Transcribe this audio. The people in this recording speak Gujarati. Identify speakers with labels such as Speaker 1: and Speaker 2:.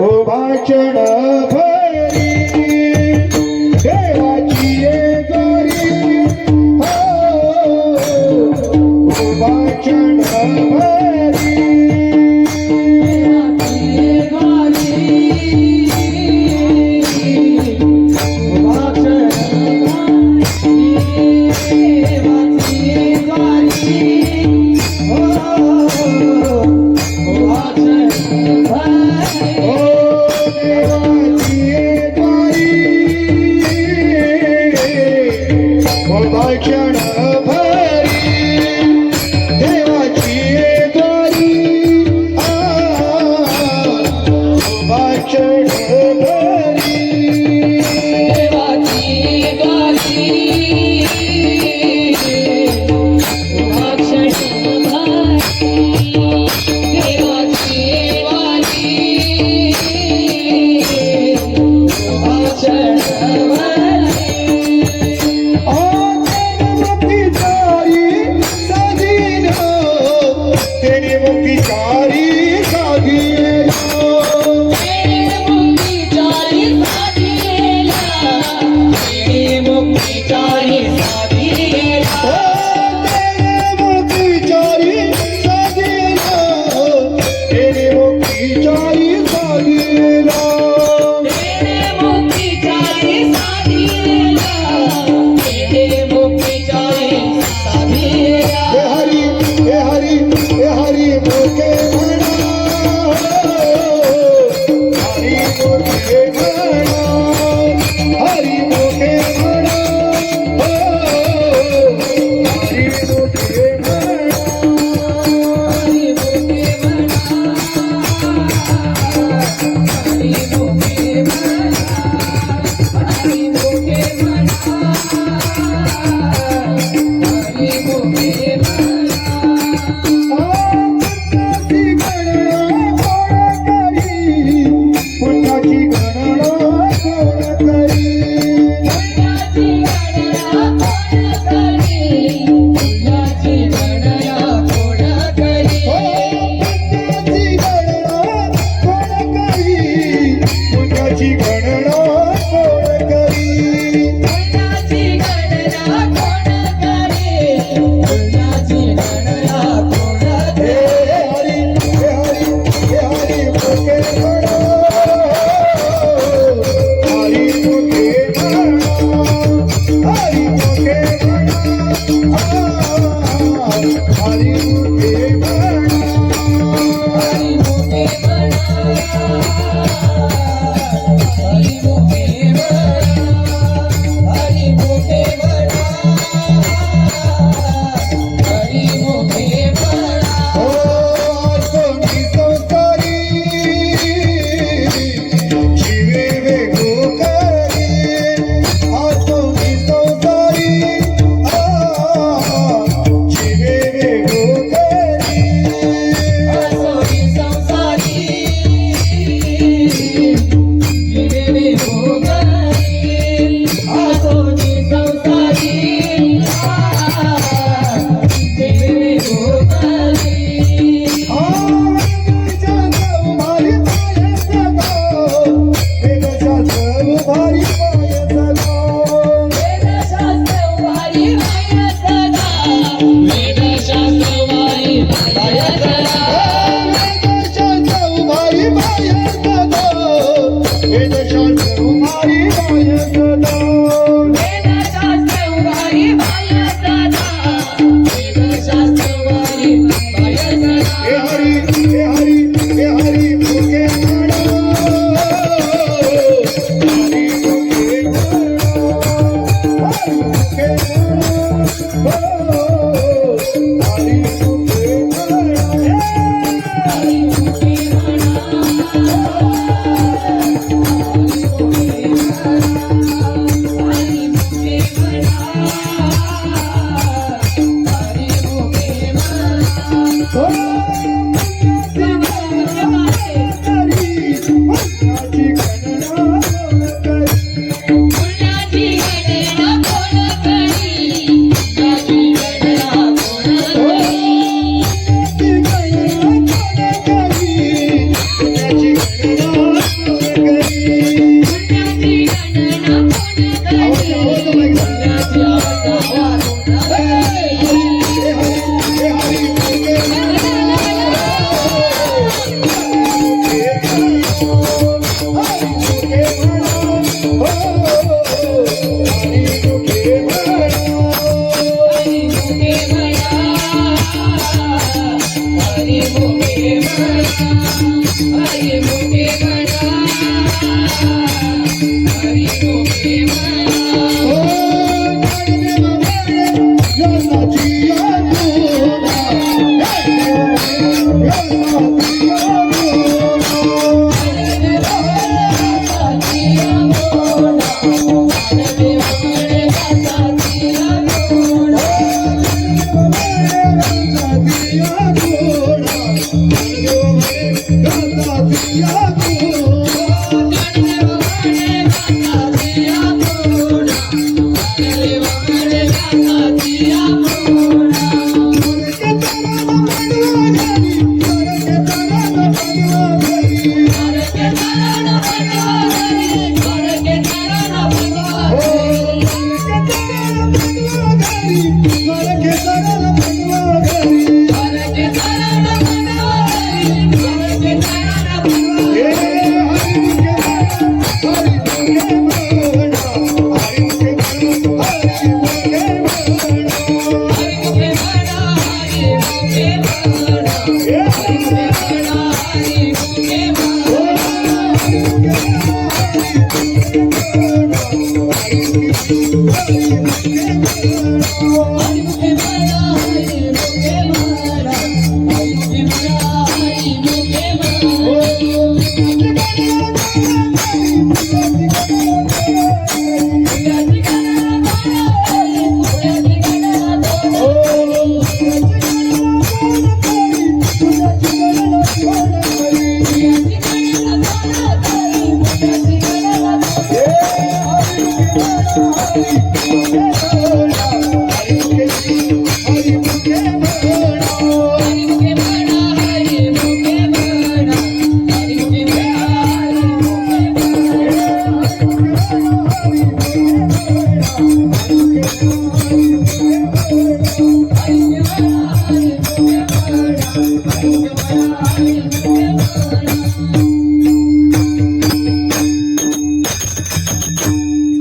Speaker 1: ও ভাষণ Valeu. Hey.
Speaker 2: Ay, મારા
Speaker 1: Hare